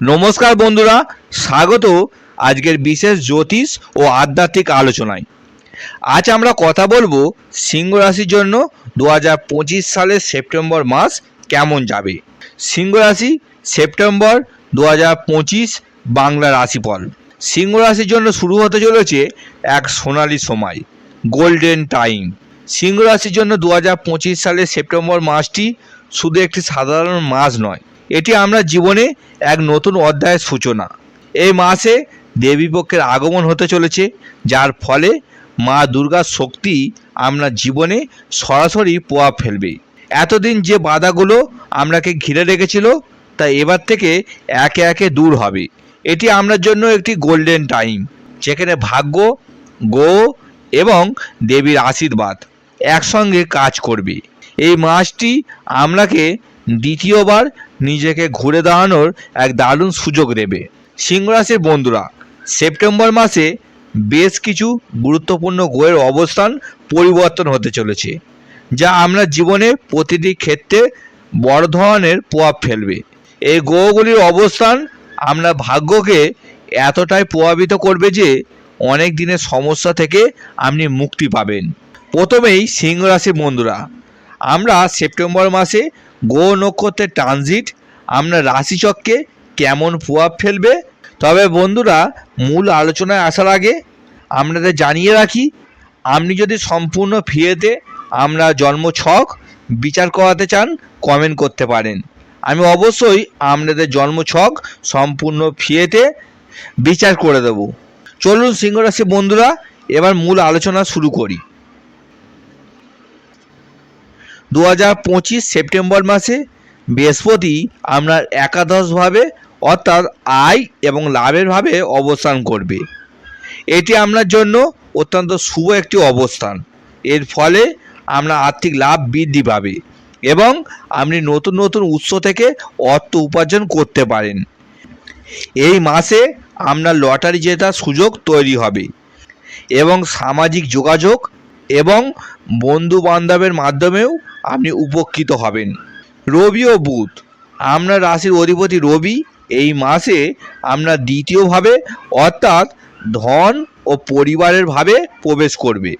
নমস্কার বন্ধুরা, স্বাগত আজকের বিশেষ জ্যোতিষ ও আধ্যাত্মিক আলোচনায়। আজ আমরা কথা বলব সিংহ রাশির জন্য দু হাজার পঁচিশ সালের সেপ্টেম্বর মাস কেমন যাবে? সিংহ রাশি, সেপ্টেম্বর দু হাজার পঁচিশ বাংলা রাশিফল। সিংহ রাশির জন্য শুরু হতে চলেছে এক সোনালি সময়, গোল্ডেন টাইম। সিংহ রাশির জন্য দু হাজার পঁচিশ সালের সেপ্টেম্বর মাসটি শুধু একটি সাধারণ মাস নয় এটি আমরা জীবনে এক নতুন অধ্যায়ের সূচনা। এই মাসে দেবীপক্ষের আগমন হতে চলেছে, যার ফলে মা দুর্গার শক্তি আমরা জীবনে সরাসরি প্রভাব ফেলবে। এতদিন যে বাধাগুলো আমরাকে ঘিরে রেখেছিল, তা এবার থেকে একে একে দূর হবে। এটি আমরার জন্য একটি গোল্ডেন টাইম যেখানে ভাগ্য, গো এবং দেবীর আশীর্বাদ একসঙ্গে কাজ করবে। এই মাসটি আমরাকে দ্বিতীয়বার নিজেকে ঘুরে দাঁড়ানোর এক দারুণ সুযোগ দেবে। সিংহরাশির বন্ধুরা, সেপ্টেম্বর মাসে বেশ কিছু গুরুত্বপূর্ণ গ্রহের অবস্থান পরিবর্তন হতে চলেছে, যা আমরা জীবনে প্রতিটি ক্ষেত্রে বড় ধরনের প্রভাব ফেলবে। এই গ্রহগুলির অবস্থান আমরা ভাগ্যকে এতটাই প্রভাবিত করবে যে অনেক দিনের সমস্যা থেকে আপনি মুক্তি পাবেন। প্রথমেই সিংহ রাশির বন্ধুরা আমরা সেপ্টেম্বর মাসে গ্রহ নক্ষত্রের ট্রানজিট আমরা রাশিচক্রে কেমন প্রভাব ফেলবে? তবে বন্ধুরা, মূল আলোচনায় আসার আগে আপনাদের জানিয়ে রাখি, আপনি যদি সম্পূর্ণ ফিরেতে আমরা জন্ম ছক বিচার করাতে চান কমেন্ট করতে পারেন। আমি অবশ্যই আপনাদের জন্মছক সম্পূর্ণ ফিরেতে বিচার করে দেব। চলুন সিংহরাশি বন্ধুরা, এবার মূল আলোচনা শুরু করি। দু হাজার পঁচিশ সেপ্টেম্বর মাসে বৃহস্পতি আপনার একাদশভাবে অর্থাৎ আয় এবং লাভের ভাবে অবস্থান করবে। এটি আপনার জন্য অত্যন্ত শুভ একটি অবস্থান। এর ফলে আপনার আর্থিক লাভ বৃদ্ধি পাবে এবং আপনি নতুন নতুন উৎস থেকে অর্থ উপার্জন করতে পারেন। এই মাসে আপনার লটারি জেতার সুযোগ তৈরি হবে এবং সামাজিক যোগাযোগ এবং বন্ধু বান্ধবের মাধ্যমেও আপনি উপকৃত হবেন। রবি ও বুধ আপনার রাশির অধিপতি রবি, এই মাসে আপনার দ্বিতীয়ভাবে অর্থাৎ ধন ও পরিবারের ভাবে প্রবেশ করবে।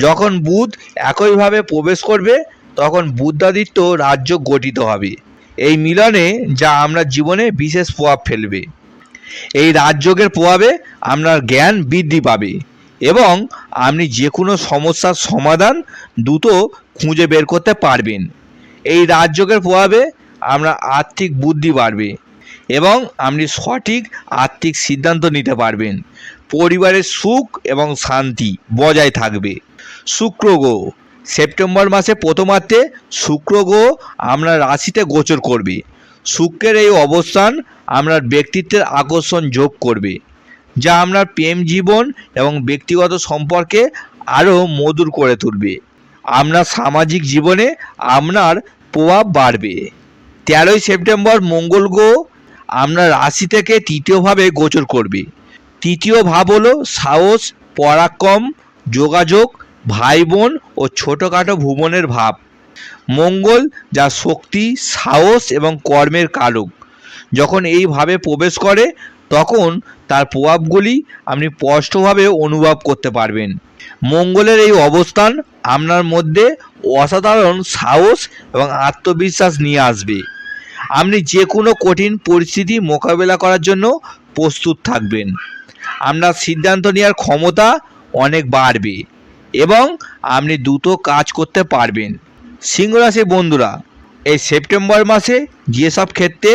যখন বুধ একইভাবে প্রবেশ করবে, তখন বুদ্ধাদিত্য রাজ্য গঠিত হবে। এই মিলনে যা আমরা জীবনে বিশেষ প্রভাব ফেলবে। এই রাজযোগের প্রভাবে আপনার জ্ঞান বৃদ্ধি পাবে। এবং আপনি যে কোনো সমস্যার সমাধান দ্রুত খুঁজে বের করতে পারবেন। এই রাজযোগের প্রভাবে আমরা আর্থিক বুদ্ধি বাড়বে এবং আপনি সঠিক আর্থিক সিদ্ধান্ত নিতে পারবেন। পরিবারের সুখ এবং শান্তি বজায় থাকবে। শুক্র গ্রহ, সেপ্টেম্বর মাসে প্রথমার্ধে শুক্র গ্রহ আপনার রাশিতে গোচর করবে। শুক্রের এই অবস্থান আপনার ব্যক্তিত্বের আকর্ষণ যোগ করবে। যা আপনার প্রেম জীবন এবং ব্যক্তিগত সম্পর্কে আরও মধুর করে তুলবে। আপনার সামাজিক জীবনে আপনার প্রভাব বাড়বে। তেরোই সেপ্টেম্বর মঙ্গল গ্রহ আপনার রাশি থেকে তৃতীয়ভাবে গোচর করবে। তৃতীয় ভাব হলো সাহস, পরাক্রম, যোগাযোগ ভাই বোন ও ছোটোখাটো ভুবনের ভাব। মঙ্গল যা শক্তি, সাহস এবং কর্মের কারক, যখন এইভাবে প্রবেশ করে তখন তার প্রভাবগুলি আপনি স্পষ্টভাবে অনুভব করতে পারবেন। মঙ্গলের এই অবস্থান আপনার মধ্যে অসাধারণ সাহস এবং আত্মবিশ্বাস নিয়ে আসবে। আপনি যে কোনো কঠিন পরিস্থিতি মোকাবেলা করার জন্য প্রস্তুত থাকবেন। আপনার সিদ্ধান্ত নেওয়ার ক্ষমতা অনেক বাড়বে এবং আপনি দ্রুত কাজ করতে পারবেন। সিংহরাশির বন্ধুরা এই সেপ্টেম্বর মাসে যেসব ক্ষেত্রে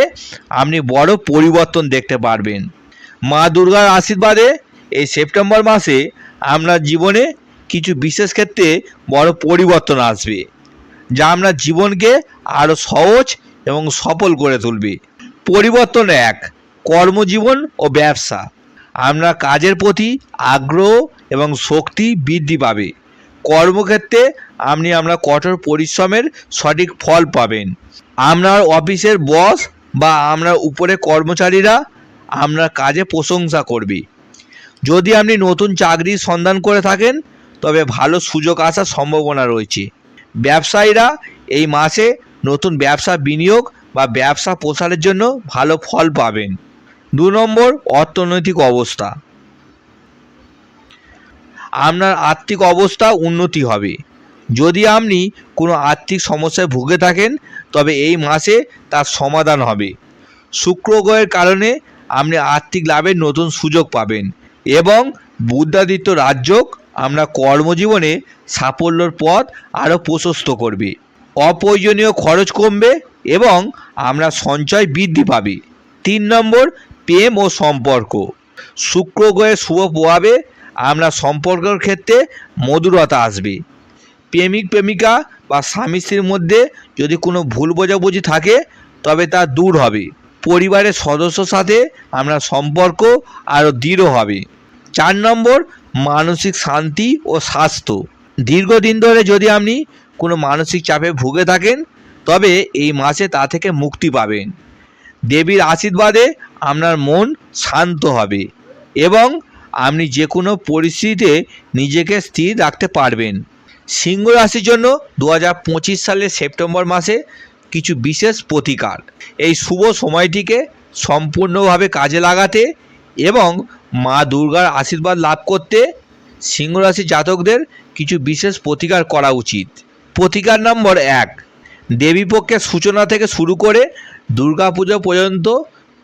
আপনি বড় পরিবর্তন দেখতে পারবেন। মা দুর্গার আশীর্বাদে এই সেপ্টেম্বর মাসে আপনার জীবনে কিছু বিশেষ ক্ষেত্রে বড় পরিবর্তন আসবে, যা আপনার জীবনকে আরও সহজ এবং সফল করে তুলবে। পরিবর্তন এক, কর্মজীবন ও ব্যবসা। আপনার কাজের প্রতি আগ্রহ এবং শক্তি বৃদ্ধি পাবে। কর্মক্ষেত্রে আপনি আপনার কঠোর পরিশ্রমের সঠিক ফল পাবেন। আপনার অফিসের বস বা আপনার উপরে কর্মচারীরা আপনার কাজে প্রশংসা করবে। যদি আপনি নতুন চাকরির সন্ধান করে থাকেন, তবে ভালো সুযোগ আসার সম্ভাবনা রয়েছে। ব্যবসায়ীরা এই মাসে নতুন ব্যবসা বিনিয়োগ বা ব্যবসা প্রসারের জন্য ভালো ফল পাবেন। দু নম্বর অর্থনৈতিক অবস্থা। আপনার আর্থিক অবস্থা উন্নতি হবে। যদি আপনি কোনো আর্থিক সমস্যায় ভুগে থাকেন, তবে এই মাসে তার সমাধান হবে। শুক্র গ্রহের কারণে আপনি আর্থিক লাভের নতুন সুযোগ পাবেন এবং বুদ্ধাদিত্য রাজযোগ আমরা কর্মজীবনে সাফল্যর পথ আরও প্রশস্ত করবে। অপ্রয়োজনীয় খরচ কমবে এবং আমরা সঞ্চয় বৃদ্ধি পাবে। তিন নম্বর, প্রেম ও সম্পর্ক। শুক্র গ্রহের শুভ প্রভাবে আমরা সম্পর্কের ক্ষেত্রে মধুরতা আসবে। প্রেমিক, প্রেমিকা বা স্বামী স্ত্রীর মধ্যে যদি কোনো ভুল বোঝাবুঝি থাকে, তবে তা দূর হবে। পরিবারের সদস্যর সাথে আমরা সম্পর্ক আরও দৃঢ় হবে। চার নম্বর, মানসিক শান্তি ও স্বাস্থ্য। দীর্ঘদিন ধরে যদি আপনি কোনো মানসিক চাপে ভুগে থাকেন, তবে এই মাসে তা থেকে মুক্তি পাবেন। দেবীর আশীর্বাদে আপনার মন শান্ত হবে এবং আপনি যে কোনো পরিস্থিতিতে নিজেকে স্থির রাখতে পারবেন। সিংহ রাশির জন্য দু হাজার পঁচিশ সালের সেপ্টেম্বর মাসে কিছু বিশেষ প্রতিকার। এই শুভ সময়টিকে সম্পূর্ণভাবে কাজে লাগাতে এবং মা দুর্গার আশীর্বাদ লাভ করতে সিংহ রাশি জাতকদের কিছু বিশেষ প্রতিকার করা উচিত। প্রতিকার নম্বর এক দেবীপক্ষের সূচনা থেকে শুরু করে দুর্গাপুজো পর্যন্ত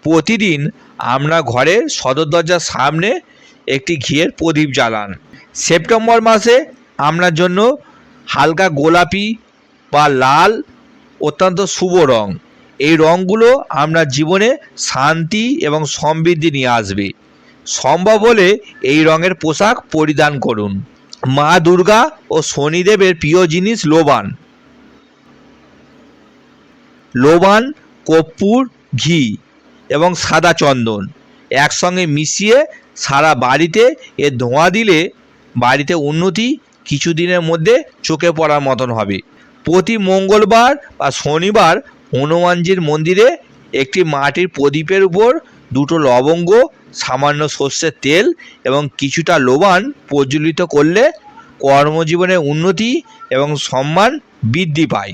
প্রতিদিন আমরা ঘরের সদর দরজার সামনে একটি ঘিয়ের প্রদীপ জ্বালান। সেপ্টেম্বর মাসে আপনার জন্য হালকা গোলাপি বা লাল অত্যন্ত শুভ রং। এই রঙগুলো আপনার জীবনে শান্তি এবং সমৃদ্ধি নিয়ে আসবে। সম্ভব হলে এই রঙের পোশাক পরিধান করুন। মা দুর্গা ও শনিদেবের প্রিয় জিনিস লোবান। লোবান, কর্পূর, ঘি এবং সাদা চন্দন একসঙ্গে মিশিয়ে সারা বাড়িতে এর ধোঁয়া দিলে বাড়িতে উন্নতি কিছুদিনের মধ্যে চোখে পড়ার মতন হবে। প্রতি মঙ্গলবার বা শনিবার হনুমানজির মন্দিরে একটি মাটির প্রদীপের উপর দুটো লবঙ্গ, সামান্য সর্ষের তেল এবং কিছুটা লোবান প্রজ্বলিত করলে কর্মজীবনে উন্নতি এবং সম্মান বৃদ্ধি পায়।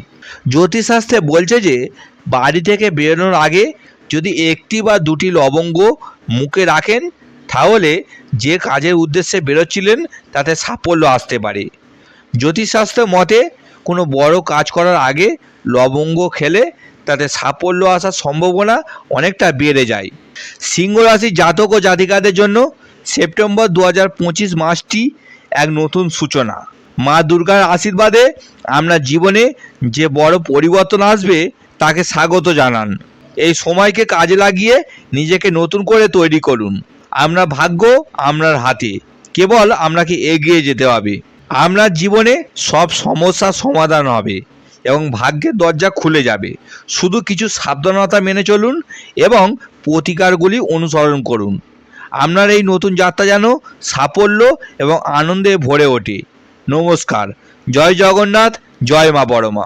জ্যোতিষশাস্ত্রে বলছে যে, বাড়ি থেকে বেরোনোর আগে যদি একটি বা দুটি লবঙ্গ মুখে রাখেন তাহলে যে কাজের উদ্দেশ্যে বেরোচ্ছিলেন, তাতে সাফল্য আসতে পারে। জ্যোতিষশাস্ত্র মতে, কোনো বড় কাজ করার আগে লবঙ্গ খেলে তাতে সাফল্য আসার সম্ভাবনা অনেকটা বেড়ে যায়। সিংহ রাশির জাতক ও জাতিকাদের জন্য সেপ্টেম্বর দু হাজার পঁচিশ মাসটি এক নতুন সূচনা। মা দুর্গার আশীর্বাদে আপনার জীবনে যে বড় পরিবর্তন আসবে, তাকে স্বাগত জানান। এই সময়কে কাজে লাগিয়ে নিজেকে নতুন করে তৈরি করুন। আপনার ভাগ্য আপনার হাতে। কেবল আপনাকে এগিয়ে যেতে হবে? আপনার জীবনে সব সমস্যার সমাধান হবে এবং ভাগ্যের দরজা খুলে যাবে। শুধু কিছু সাবধানতা মেনে চলুন এবং প্রতিকারগুলি অনুসরণ করুন। আপনার এই নতুন যাত্রা যেন সাফল্য এবং আনন্দে ভরে ওঠে। নমস্কার। জয় জগন্নাথ, জয় মা বড়মা।